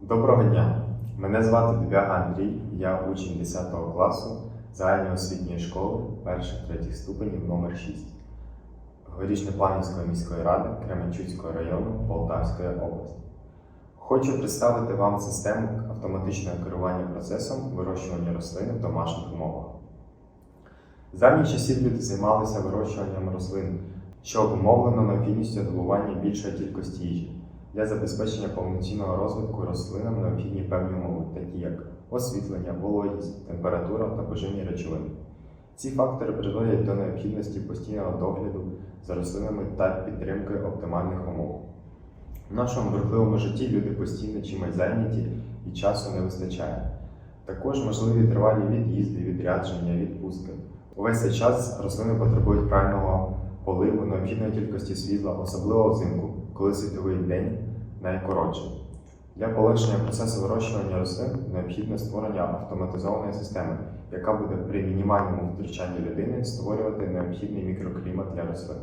Доброго дня! Мене звати Дебяга Андрій, я учень 10 класу загальноосвітньої школи перших-третіх ступенів номер 6 Горішньопланівської міської ради Кременчуцького району Полтавської області. Хочу представити вам систему автоматичного керування процесом вирощування рослин в домашніх умовах. З давніх часів люди займалися вирощуванням рослин, що обумовлено необхідністю добування більшої кількості їжі. Для забезпечення повноцінного розвитку рослинам необхідні певні умови, такі як освітлення, вологість, температура та поживні речовини. Ці фактори призводять до необхідності постійного догляду за рослинами та підтримки оптимальних умов. В нашому бурхливому житті люди постійно чимось зайняті і часу не вистачає. Також можливі тривалі від'їзди, відрядження, відпустки. Увесь цей час рослини потребують правильного поливу, необхідної кількості світла, особливо взимку, коли світовий день найкоротший. Для полегшення процесу вирощування рослин необхідне створення автоматизованої системи, яка буде при мінімальному втручанні людини створювати необхідний мікроклімат для рослин.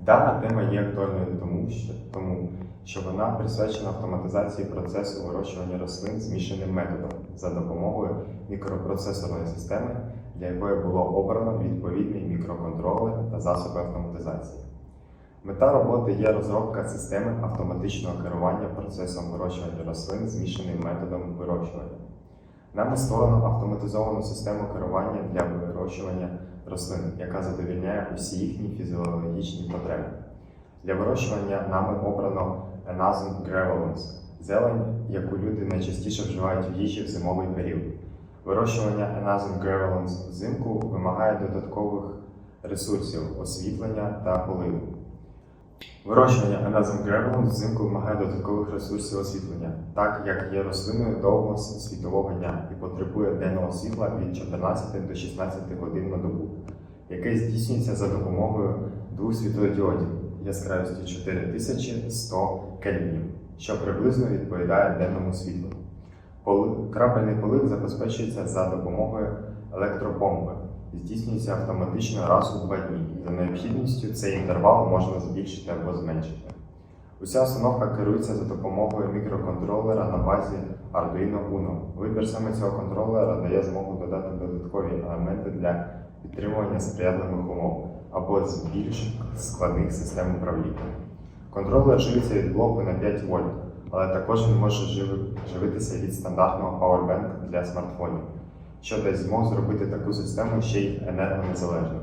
Дана тема є актуальною тому, що, тому, що вона присвячена автоматизації процесу вирощування рослин змішаним методом за допомогою мікропроцесорної системи, для якої було обрано відповідний мікроконтролер та засоби автоматизації. Мета роботи є розробка системи автоматичного керування процесом вирощування рослин змішаним методом вирощування. Нами створено автоматизовану систему керування для вирощування рослин, яка задовільняє усі їхні фізіологічні потреби. Для вирощування нами обрано Enazon Gravelans – зелень, яку люди найчастіше вживають в їжі в зимовий період. Вирощування Enazon Gravelans взимку вимагає додаткових ресурсів освітлення та поливу. Вирощування Enazon Gravelans взимку вимагає додаткових ресурсів освітлення, так як є рослиною довгого світового дня і потребує денного світла від 14 до 16 годин на добу, яке здійснюється за допомогою двох світлодіодів яскравістю 4100 кельвінів, що приблизно відповідає денному світлу. Крапельний полив забезпечується за допомогою електропомпи. Здійснюється автоматично раз у два дні. За необхідністю цей інтервал можна збільшити або зменшити. Уся установка керується за допомогою мікроконтролера на базі Arduino Uno. Вибір саме цього контролера дає змогу додати додаткові елементи для підтримування сприятливих умов або з більш складних систем управління. Контролер живиться від блоку на 5 вольт, але також він може живитися від стандартного Powerbank для смартфонів що дасть змогу зробити таку систему ще й енергонезалежною.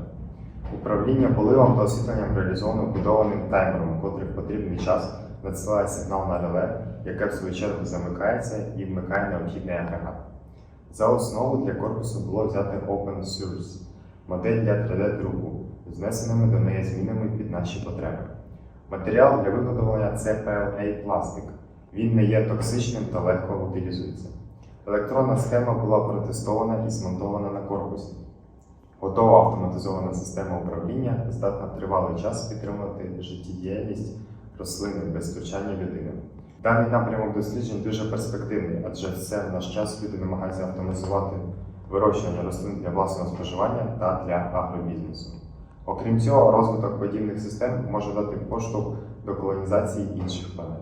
Управління поливом та освітленням реалізовано вбудованим таймером, котрий в потрібний час надсилає сигнал на реле, яке в свою чергу замикається і вмикає необхідний агрегат. За основу для корпусу було взяти Open Source модель для 3D-друку з внесеними до неї змінами під наші потреби. Матеріал для виготовлення це PLA пластик. Він не є токсичним та легко утилізується. Електронна схема була протестована і змонтована на корпусі. Готова автоматизована система управління здатна тривалий час підтримувати життєдіяльність рослини без втручання людини. Даний напрямок досліджень дуже перспективний, адже все в наш час люди намагаються автоматизувати вирощування рослин для власного споживання та для агробізнесу. Окрім цього, розвиток подібних систем може дати поштовх до колонізації інших планет.